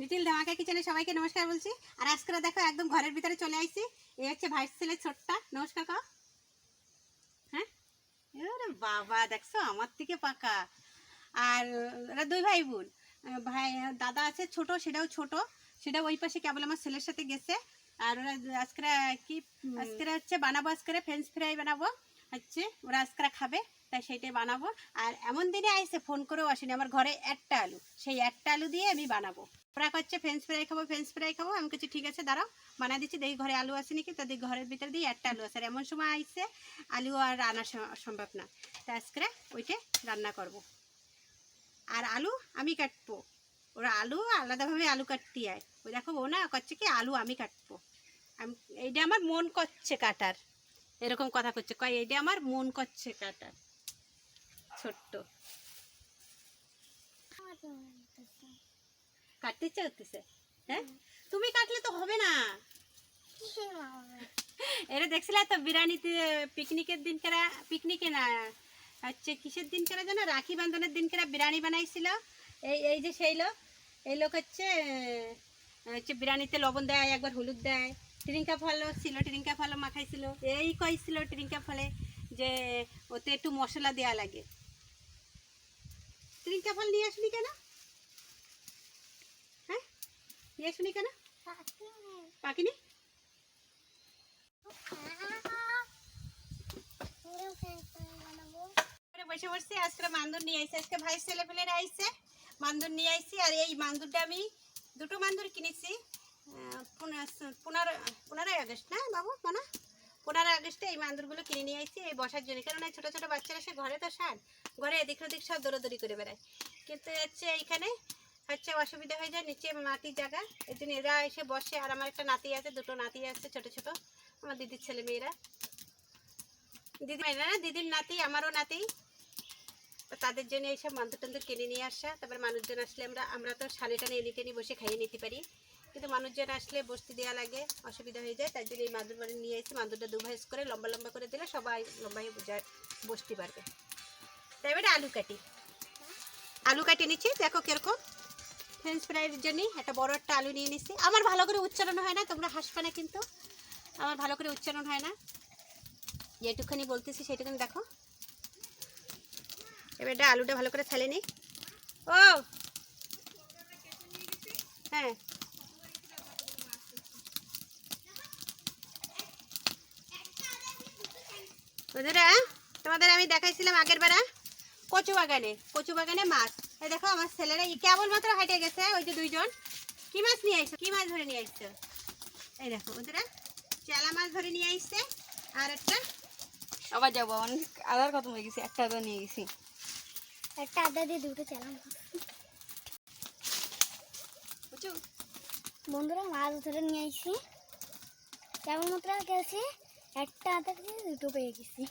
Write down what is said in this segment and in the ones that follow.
Little ধামাকা কিচেনে সবাইকে নমস্কার বলছি। আর আজকে দেখো একদম ঘরের ভিতরে চলে আইছি। এই হচ্ছে ভাইস ছেলে ছোট্টা। নমস্কার কও। হ্যাঁ? বাবা দেখছ? আমার থেকে পাকা। আর ওরা দুই ভাই বোন ভাই দাদা আছে ছোট সেটাও ছোট। সেটা ওই পাশে কেবল আমার ছেলের সাথে গেছে। আর ওরা আজকে কি? আজকে হচ্ছে বানাবো আজকে ফ্রেঞ্চ ফ্রাই বানাবো। হচ্ছে ওরা আজকে খাবে তাই সেইটাই বানাবো। আর এমন দিনে আইসে ফোন করেও আসেনি। আমার ঘরে একটা আলু। সেই একটা আলু দিয়ে আমি বানাবো। ওরা করছে ফ্রেঞ্চ ফ্রাই খাব ফ্রেঞ্চ ফ্রাই খাব। আমি কিছু ঠিক আছে, দাঁড়াও বানা দিচ্ছি। দেখি ঘরে আলু আছে নাকি? তো দেখি ঘরের ভিতরে দিয়ে একটা আলু আছে। আর এমন সময় আইসে আলু আর রান্না সম্ভব না। তা আজকে ওইটা রান্না করব। আর আলু আমি কাটবো। ওরা আলু আলাদাভাবে আলু কাটতে আয়। ওই দেখো ও না, করছে কি, আলু আমি কাটবো। আমি, এইটা আমার মন করছে কাটার। এরকম কথা করছে। কয়, এইটা আমার মন করছে কাটার। ছোট্ট। কাটতে করতেছে হ্যাঁ? তুমি কাটলে তো হবে না। এটা দেখছিলা তো বিরিয়ানিতে পিকনিকের দিন কেরা, পিকনিকে না হচ্ছে কিসের দিন কেরা যেন? রাখি বান্ধনের দিন কেরা বিরিয়ানি বানাইছিল? এই এই যে সেই লোক, এই লোক হচ্ছে হচ্ছে বিরিয়ানিতে লবণ দেয়, একবার হলুদ দেয়। ট্রিঙ্কা ফলও ছিল, ট্রিঙ্কা ফলও মাখাইছিল। এই কইছিল ট্রিঙ্কা ফলে যে ওতে একটু মশলা দেওয়া লাগে। ট্রিঙ্কা ফল নিয়ে আসলি কেন? আসলি কেন পাকিনি? বসে বসছি আজকে মান্দুর নিয়ে আইসি, আজকে ভাই ছেলে পেলেরা আইসে, মান্দুর নিয়ে আইসি, আর এই মান্দুরটা আমি দুটো মান্দুর কিনেছি পনেরো- পনেরো, পনেরোই আগস্ট, না বাবু, মনে? পনেরোই আগস্টে এই মান্দুরগুলো কিনে নিয়ে আইসি, এই বসার জন্য। কারণ ছোটো ছোটো বাচ্চারা সে ঘরে তো সার ঘরে এদিক ওদিক সব দৌড়াদৌড়ি করে বেড়ায়। কিন্তু হচ্ছে এইখানে হচ্ছে অসুবিধা হয়ে যায় নিচে মাটির জায়গা এই জন্য এরা এসে বসে, আর আমার একটা নাতি আছে, দুটো নাতি আছে, ছোট ছোট। আমার দিদির ছেলে মেয়েরা। দিদি মেয়েরা না, দিদির নাতি, আমারও নাতি। তাদের জন্য এইসব মান্দুর টান্দুর কিনে নিয়ে আসা। তারপর মানুষজন আসলে আমরা আমরা তো সালে টানে, এনে টেনে বসে খাইয়ে নিতে পারি। কিন্তু মানুষজন আসলে বসতে দেওয়া লাগে, অসুবিধা হয়ে যায়। তার জন্য এই মাদুর বাড়ি নিয়ে এসে মাদুরটা দু ভাইস করে, লম্বা লম্বা করে দিলে সবাই লম্বা বোঝা বসতে পারবে তাই এবারে আলু কাটি আলু কাটি নিচ্ছি, দেখো কীরকম। ফ্রেঞ্চ ফ্রাইয়ের জন্য একটা বড় একটা আলু নিয়ে নিচ্ছি আমার ভালো করে উচ্চারণ হয় না, তোমরা হাসবে না কিন্তু। আমার ভালো করে উচ্চারণ হয় না। যেটুখানি বলতেছি সেটুখানি দেখো। এবার এটা আলুটা ভালো করে ফেলে নিই ও! হ্যাঁ। বন্ধুরা, তোমাদের আমি দেখাইছিলাম আগের বেলা কচু বাগানে কচু বাগানে মাছ। এই দেখো আমার ছেলেরা এই কেবলমাত্র হাইটে গেছে ওই যে দুইজন। কি মাছ নিয়ে আইছো? কি মাছ ধরে নিয়ে আইছো? এই দেখো বন্ধুরা চেলা মাছ ধরে নিয়ে আইছে আর একটা আবার যাব অনেক আদার খতম হয়ে গেছে একটা আদা নিয়ে গেছি। একটা আদা দিয়ে দুটো চালাম বুঝছ? বন্ধুরা মাছ ধরে নিয়ে আসছি কেমন মাত্র গেছে একটা আদা দিয়ে দুটো পেয়ে গেছি।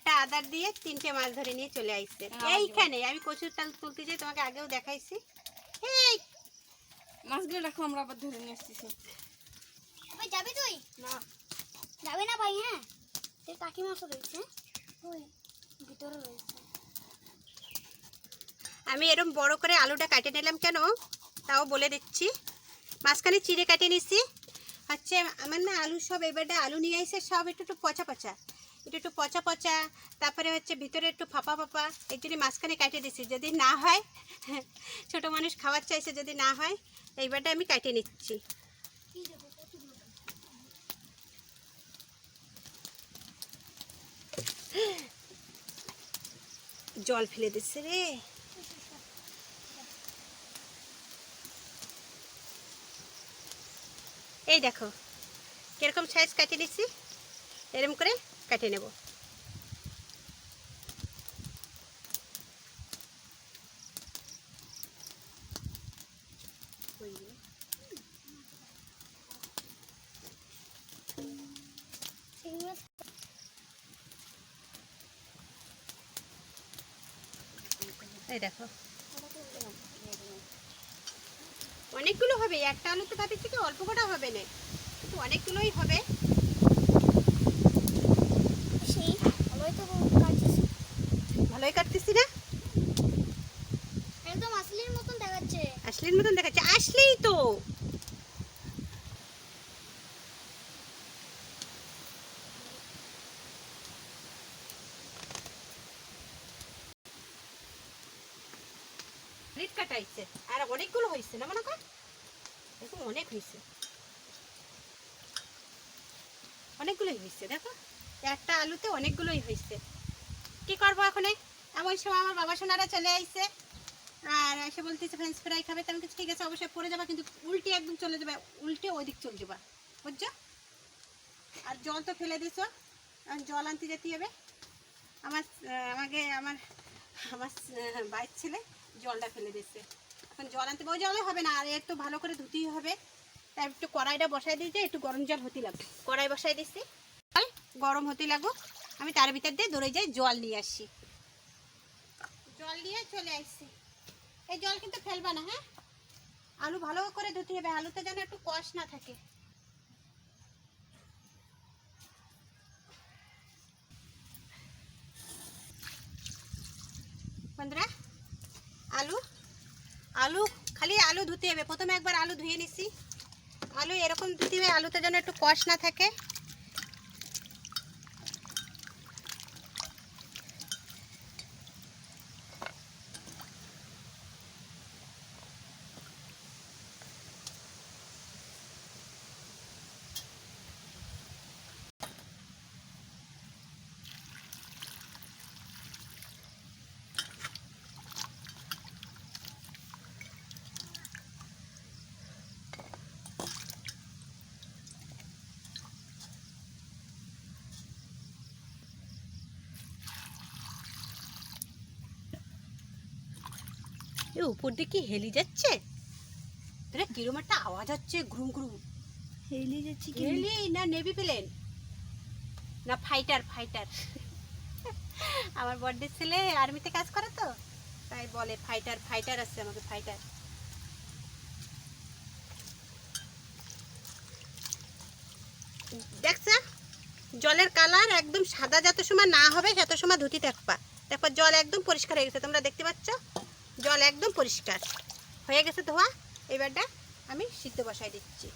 একটা আদার দিয়ে তিনটে মাছ ধরে নিয়ে চলে আইছে। হ্যাঁ, এইখানে আমি কচুর তাল তুলতে যাই তোমাকে আগেও দেখাইছি। এই মাছগুলো রাখো আমরা আবার ধরে নিয়ে আসতেছি। যাবি তুই? না। যাবি না ভাই হ্যাঁ? তোর কাকি মাছও রয়েছে ওই ভিতরে রয়েছে। আমি এরকম বড় করে আলুটা কাটে নিলাম কেন? তাও বলে দিচ্ছি। মাঝখানে চিড়ে কাটে নিছি। হচ্ছে আমার না আলু সব এবারটা আলু নিয়ে এসে সব একটু একটু পচা পচা। একটু একটু পচা পচা, তারপরে হচ্ছে ভিতরে একটু ফাঁপা ফাঁপা, এই জন্য মাঝখানে কাটিয়ে দিছি। যদি না হয়, ছোট মানুষ খাওয়ার চাইছে যদি না হয়, এইবারটা আমি কাটে নিচ্ছি। জল ফেলে দিচ্ছে রে। এই দেখো, কীরকম সাইজ কাটিয়ে দিচ্ছি এরকম করে কাটিয়ে নেব। দেখো। অনেকগুলো হবে, একটা আলু তো ভাবি থেকে অল্প কটা হবে না, কিন্তু অনেকগুলোই হবে সেই ভালোই তো কাটছিস ভালোই কাটতেছি না? একদম আসলির মতন দেখাচ্ছে। আসলির মতন দেখাচ্ছে। আসলেই তো। রিট কাটাইছে। আর অনেকগুলো হয়েছে না মনে কর? এরকম অনেক হয়েছে অনেকগুলোই হয়েছে দেখো। একটা আলুতে অনেকগুলোই হয়েছে কি করব এখন? এমন সময় আমার বাবা সোনারা চলে আইছে। আর এসে বলতেছে ফ্রেঞ্চ ফ্রাই খাবে? তো আমি ঠিক আছে, অবশ্যই পড়ে যাবা, কিন্তু উল্টে একদম চলে যাবে, উল্টে ওই দিক চলে যাবা। বুঝছ? আর জল তো ফেলে দিছো। জল আনতে যেতে হবে। আমার, আমাকে, আমার আমার বাইর ছেলে জলটা ফেলে দিচ্ছে এখন জল আনতে, ওই জলে হবে না, আর একটু ভালো করে ধুতেই হবে। তাই একটু কড়াইটা বসাই দিয়েছে একটু গরম জল হতে লাগবে। কড়াই বসাই দিচ্ছি গরম হতে লাগুক। আমি তার ভিতর দিয়ে দৌড়ে যাই জল নিয়ে আসি। জল দিয়ে চলে আসছি। এই জল কিন্তু ফেলবা না হ্যাঁ? আলু ভালো করে ধুতে হবে, আলুতে যেন একটু কষ না থাকে। বন্ধুরা, আলু আলু, খালি আলু ধুতে হবে। প্রথমে একবার আলু ধুয়ে নিছি। আলু এরকম ধুতে হবে, আলুতে যেন একটু কষ না থাকে। এ উপর দিকে হেলি যাচ্ছে? তোরা কিরম একটা আওয়াজ হচ্ছে ঘুম ঘুম হেলে যাচ্ছি হেলি না নেভি প্লেন? না ফাইটার ফাইটার। আমার বড়দের ছেলে আর্মিতে কাজ করে তো তাই বলে ফাইটার ফাইটার আছে আমাকে ফাইটার। দেখছা জলের কালার একদম সাদা যত সময় না হবে তত সময় ধুতি থাকবা দেখো জল একদম পরিষ্কার হয়ে গেছে তোমরা দেখতে পাচ্ছ? জল একদম পরিষ্কার। হয়ে গেছে ধোয়া, এবারটা আমি সিদ্ধ বসাই দিচ্ছি।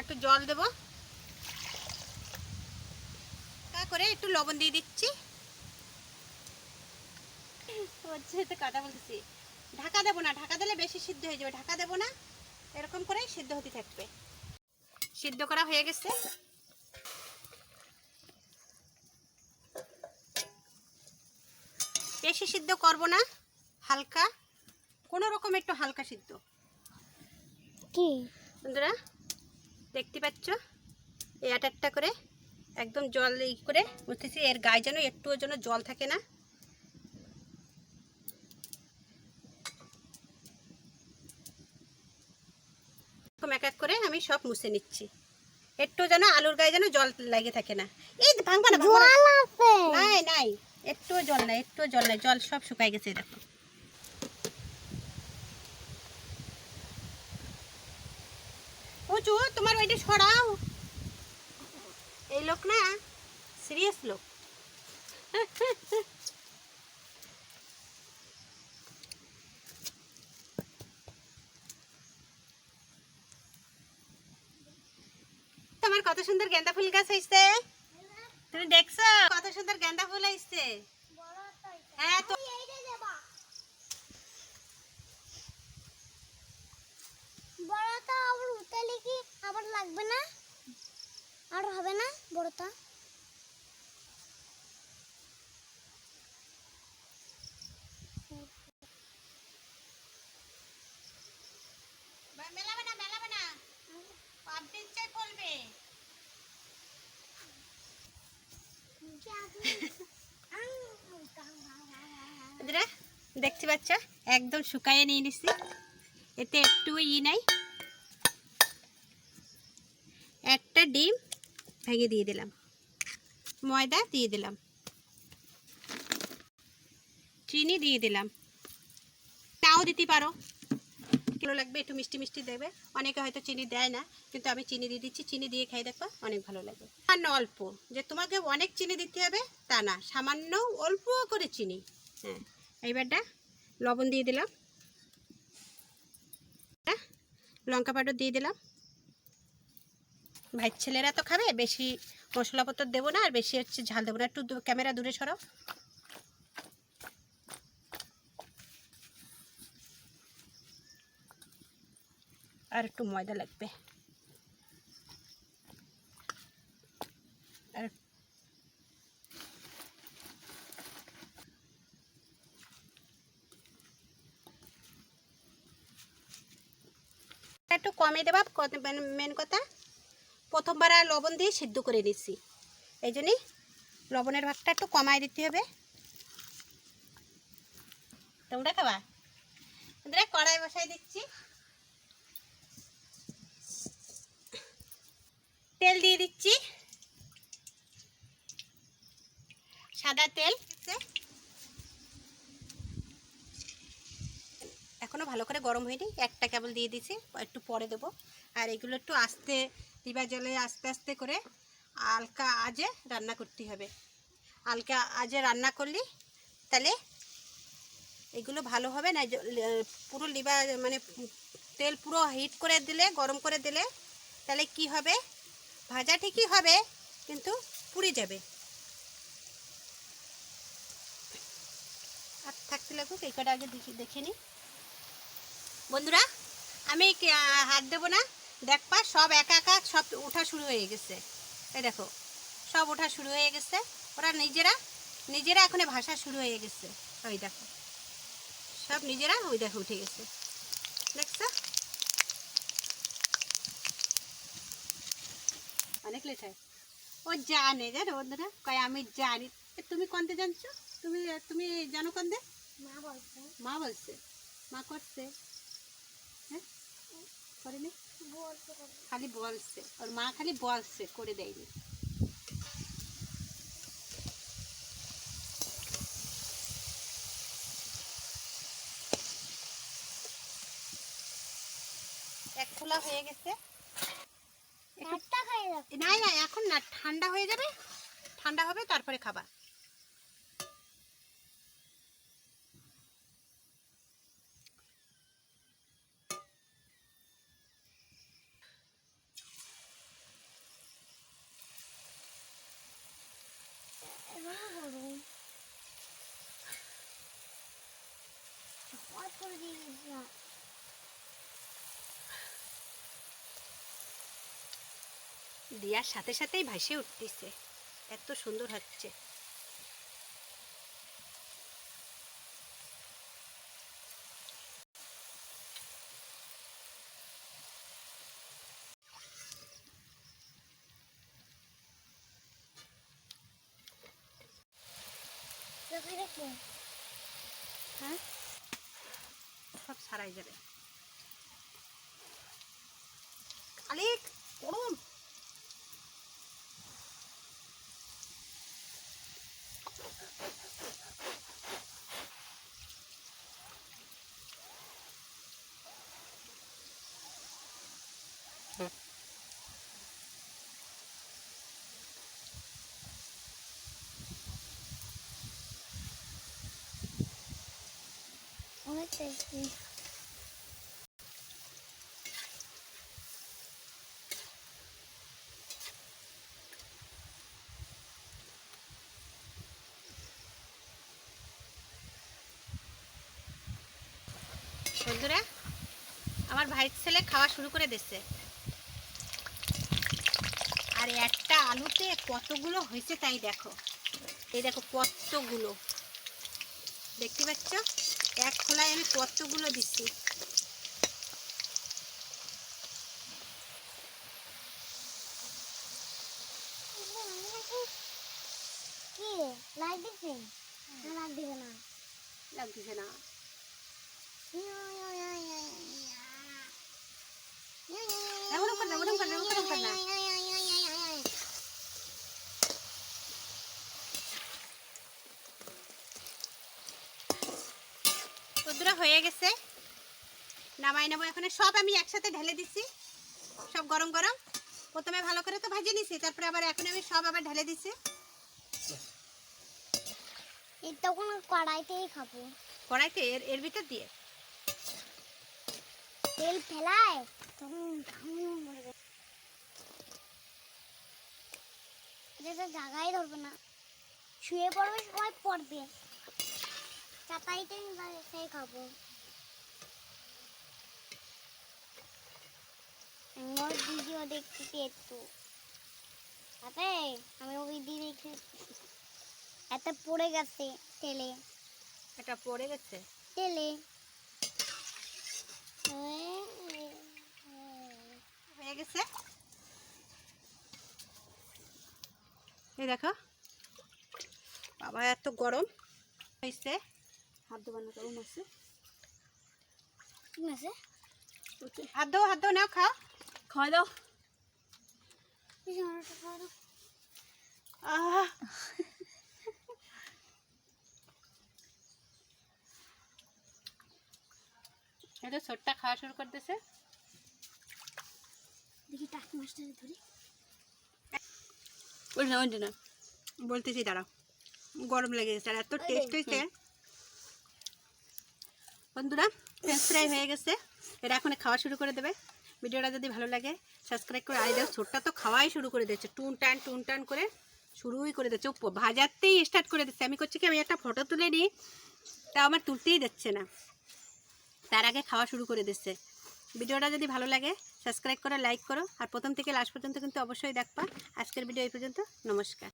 একটু জল দেব। তা করে একটু লবণ দিয়ে দিচ্ছি। কাটা বলতেছি। ঢাকা দেবো না, ঢাকা দিলে বেশি সিদ্ধ হয়ে যাবে। ঢাকা দেবো না, এরকম করে সিদ্ধ হতে থাকবে। সিদ্ধ করা হয়ে গেছে। বেশি সিদ্ধ করব না হালকা কোনো রকম একটু হালকা সিদ্ধ। কি? বন্ধুরা দেখতে পাচ্ছ? এই একটা করে একদম জল ই করে বুঝতেছি এর গায়ে যেন একটুও যেন জল থাকে না। এক এক করে আমি সব মুছে নিচ্ছি। একটু যেন আলুর গায়ে যেন জল লাগে থাকে না। এই ভাঙবা না নাই নাই। একটুও জল নাই, একটুও জল নাই, জল সব শুকাই গেছে দেখো। তোমার ওইটা সরাও। এই লোক না সিরিয়াস লোক। তোমার কত সুন্দর গেন্দা ফুল গাছ হয়েছে। তুমি দেখছ? কত সুন্দর গেন্দা ফুল আইছে হ্যাঁ তো বড়টা আবার উতালে কি আবার লাগবে না? আর হবে না বড়টা দেখতে পাচ্ছ? একদম শুকাইয়ে নিয়ে নিছি। এতে একটু ই নাই। একটা ডিম ভেঙে দিয়ে দিলাম। ময়দা দিয়ে দিলাম। চিনি দিয়ে দিলাম। তাও দিতে পারো। ভালো লাগবে, একটু মিষ্টি মিষ্টি দেবে। অনেকে হয়তো চিনি দেয় না, কিন্তু আমি চিনি দিয়ে দিচ্ছি, চিনি দিয়ে খাই দেখো, অনেক ভালো লাগে সামান্য অল্প, যে তোমাকে অনেক চিনি দিতে হবে, তা না, সামান্য অল্প করে চিনি। হ্যাঁ এইবারটা লবণ দিয়ে দিলাম। লঙ্কা পাউডার দিয়ে দিলাম। ভাই ছেলেরা তো খাবে, বেশি মশলাপত্র দেবো না, আর বেশি হচ্ছে ঝাল দেবো না, একটু ক্যামেরা দূরে সরাও। আর একটু ময়দা লাগবে। আর একটু কমে দেবা মেন কথা, প্রথমবার লবণ দিয়ে সিদ্ধ করে নিচ্ছি এই জন্যই লবণের ভাগটা একটু কমায় দিতে হবে। তোমরা খাবা? তোমরা কড়াই বসাই দিচ্ছি। তেল দিয়ে দিচ্ছি। সাদা তেল। এখনও ভালো করে গরম হয়নি। একটা কেবল দিয়ে দিছি, একটু পরে দেবো। আর এগুলো একটু আস্তে, দিবা জলে আস্তে আস্তে করে হালকা আজে রান্না করতে হবে। হালকা আজে রান্না করলি, তাহলে এগুলো ভালো হবে না? পুরো লিবা মানে তেল পুরো হিট করে দিলে, গরম করে দিলে, তাহলে কি হবে? ভাজা ঠিকই হবে, কিন্তু পুড়ে যাবে। আর থাকতে লাগুক এই কটা আগে দেখি দেখে নিই বন্ধুরা, আমি হাত দেবো না? দেখবা সব একা একা সব ওঠা শুরু হয়ে গেছে। এই দেখো, সব ওঠা শুরু হয়ে গেছে। ওরা নিজেরা নিজেরা এখন ভাষা শুরু হয়ে গেছে। ওই দেখো, সব নিজেরা, ওই দেখো উঠে গেছে। দেখছ? লেট হয়। ও জানে জানো বন্ধুরা? কয় আমি জানি। তুমি কোনতে জানছো? তুমি তুমি জানো কোনতে মা বলছে। মা বলছে। মা করছে। হ্যাঁ? করেনি খালি বলছে। ওর মা খালি বলছে করে দেয়নি। এক খোলা হয়ে গেছে একটু একটা খাই রাখ না না এখন না ঠান্ডা হয়ে যাবে। ঠান্ডা হবে তারপরে খাবা এভাবে করুন অত করে দিয়ে দিস না দেওয়ার সাথে সাথেই ভাসে উঠতেছে। এত সুন্দর হচ্ছে। হ্যাঁ? সব সারাই যাবে। আলেক গরম বন্ধুরা, আমার ভাই ছেলে খাওয়া শুরু করে দিচ্ছে আর একটা আলুতে কতগুলো হয়েছে তাই দেখো। এই দেখো কতগুলো। দেখতে পাচ্ছ? এক খোলায় আমি কতগুলো দিচ্ছি লাগতেছে না লাইট না। লাগতেছে না এমন কর না, ওরম কর না, ওরম কর না। বন্ধুরা হয়ে গেছে। নামাই নেব এখন। সব আমি একসাথে ঢেলে দিচ্ছি সব গরম গরম। প্রথমে ভালো করে তো ভাজে নিছি তারপরে আবার এখন আমি সব আবার ঢেলে এই তখন কড়াইতেই খাব। কড়াইতে? এর এর ভিতর দিয়ে? তেল ফেলায়? তখন এটা জায়গায় ধরবে না। শুয়ে পড়বে সবাই পড়বে। চাতাইতে সেই খাব। আমার ভিডিও দেখতেছি একটু তাতে আমি ওই দিয়ে দেখে এত পড়ে গেছে তেলে এটা পড়ে গেছে? তেলে হয়ে গেছে? এই দেখো। বাবা এত গরম হয়েছে। হাত না কেমন আছে ঠিক আছে হাত দাও হাত নাও খাও। খাওয়া দাও। খাওয়া দাও। আহ। এটা ছোট্টা খাওয়া শুরু করতেছে। দেখি টাকি মাছটা ধরি। ওই না বলতেছি দাঁড়াও। গরম লেগে গেছে আর এত টেস্ট হয়েছে। বন্ধুরা ফ্রেঞ্চ ফ্রাই হয়ে গেছে। এটা এখন খাওয়া শুরু করে দেবে। ভিডিওটা যদি ভালো লাগে সাবস্ক্রাইব করে এই দেখো তো খাওয়াই শুরু করে দিচ্ছে টুন টান টুন টান করে শুরুই করে দিচ্ছে ভাজাতেই স্টার্ট করে দিচ্ছে আমি করছি কি, আমি একটা ফটো তুলে নিই, তা আমার তুলতেই দিচ্ছে না। তার আগে খাওয়া শুরু করে দিচ্ছে। ভিডিওটা যদি ভালো লাগে সাবস্ক্রাইব করো লাইক করো, আর প্রথম থেকে লাস্ট পর্যন্ত কিন্তু অবশ্যই দেখবা। আজকের ভিডিও এই পর্যন্ত। নমস্কার।